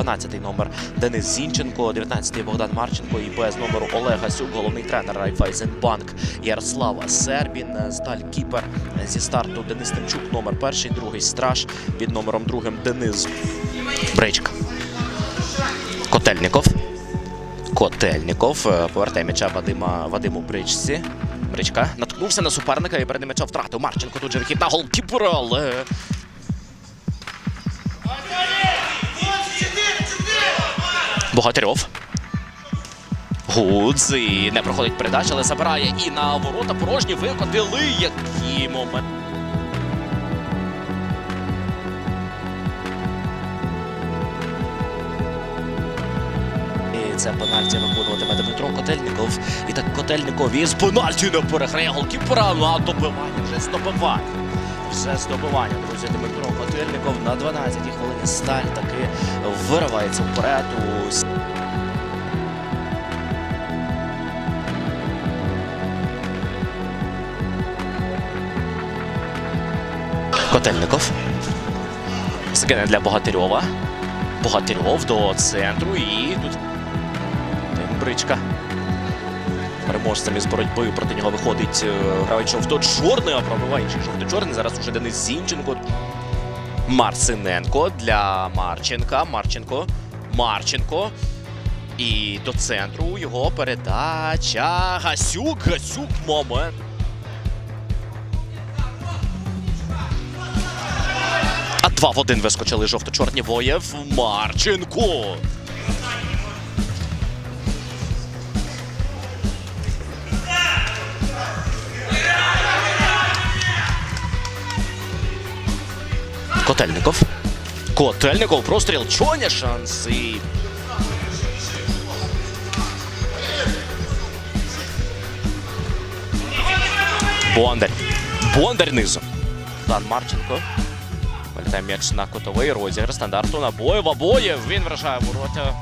12-й номер Денис Зінченко, 19-й Богдан Марченко і без номеру Олег Гасюк, головний тренер Райфайзенбанк Ярослава Сербін, Сталь Кіпер зі старту Денис Тимчук, номер перший, другий страж під номером другим Денис Бричка. Котельников. Котельников е, повертає м'яча Вадима Вадиму Бричці. Бричка наткнувся на суперника і перед ним м'яча втратив. Марченко тут же вихід на голкіпера, але Богатирьов. Гудз і не проходить передача, але забирає і на ворота порожні викотили. Які момент. І це пенальті виконуватиме Дмитро Котельников. І так Котельников із пенальті не переграє голкіпера, ну а добивання вже здобивання. Вже здобивання, друзі, Дмитро Котельников на 12-й хвилині сталь таки виривається вперед. Котельников. Скине для Богатирьова. Богатирьов до центру і тут Бричка. Переможцем із боротьбою проти нього виходить е, гравець жовто-чорний, а пробиває інший жовто-чорний. Зараз уже Денис Зінченко. Марсиненко для Марченка. Марченко. Марченко. І до центру його передача. Гасюк. Гасюк. Момент. А два в один вискочили жовто-чорні воєв. Марченко. Тельников. Кот Тельников, простріл. Чоня шанси. Бондар. Бондар низом. Дан Марченко. Вертає м'яч на котовий розігр. Стандарту набоїв. Обоє. Він вражає ворота.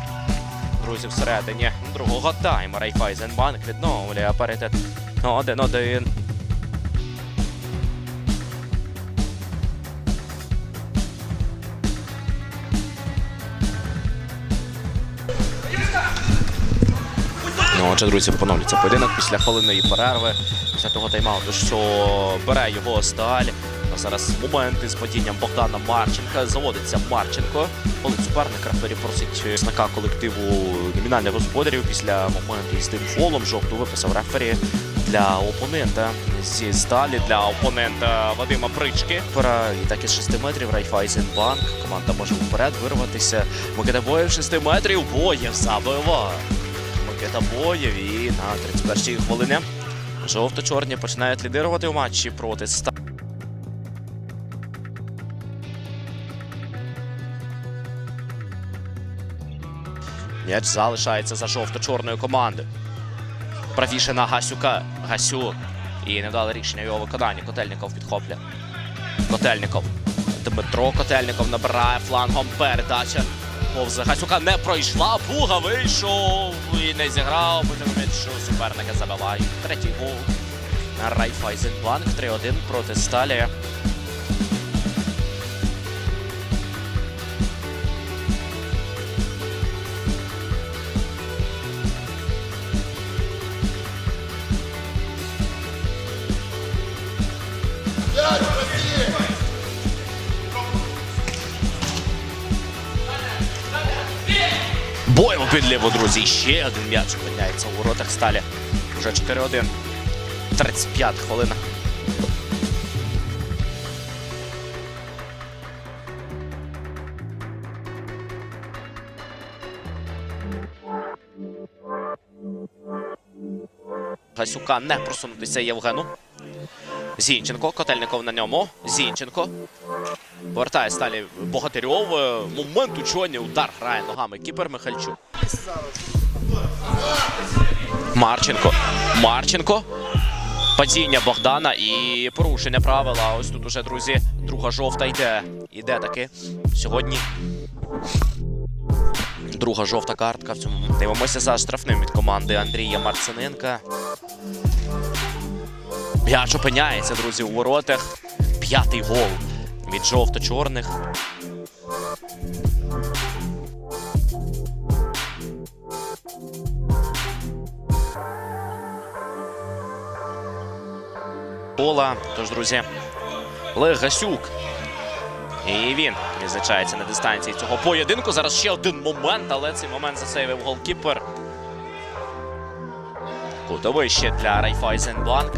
Друзі, всередині другого тайму. Райфайзенбанк відновлює паритет 1-1. Отже, друзі, поновлюється поєдинок після хвилинної перерви, після того тайм-ауту, що бере його сталь. Зараз моменти з падінням Богдана Марченка. Заводиться Марченко. Коли суперник рефері просить знака колективу номінальних господарів після моменту із тим фолом. Жовту виписав рефері для опонента зі сталі для опонента Вадима Прички. Пора і так із 6 метрів Райфайзенбанк. Команда може вперед вирватися. Микита Боєв 6 метрів. Боєв забиває. Микита Боєв і на 31-й хвилині жовто-чорні починають лідирувати у матчі проти ста. М'яч залишається за жовто-чорною командою. Правіше на Гасюка. Гасюк. І невдале рішення його виконанні. Котельников підхоплює. Котельников. Дмитро Котельников набирає флангом передача. Повзе Гасюка не пройшла. Буга вийшов і не зіграв. Потім м'ячу суперника забиває. Третій гол. Райфайзенбанк 3-1 проти Сталі. Боєво під ліву, друзі. Ще один м'яч опиняється у воротах сталі. Уже 4-1. 35 хвилина. Гасюка не просунутися Євгену. Зінченко, Котельников на ньому. Зінченко. Повертає сталі Богатирьов. Момент учоні. Удар грає ногами. Кіпер Михальчук. Марченко. Марченко. Падіння Богдана і порушення правила. Ось тут уже, друзі, друга жовта йде. Іде таки. Сьогодні. Друга жовта картка в цьому. Дивимося за штрафним від команди Андрія Марциненка. М'яч опиняється, друзі, у воротах. П'ятий гол від жовто-чорних. Пола. Тож, друзі, Легасюк. І він відзначається на дистанції цього поєдинку. Зараз ще один момент, але цей момент засейвив голкіпер. Кутовий ще для Райфайзенбланк.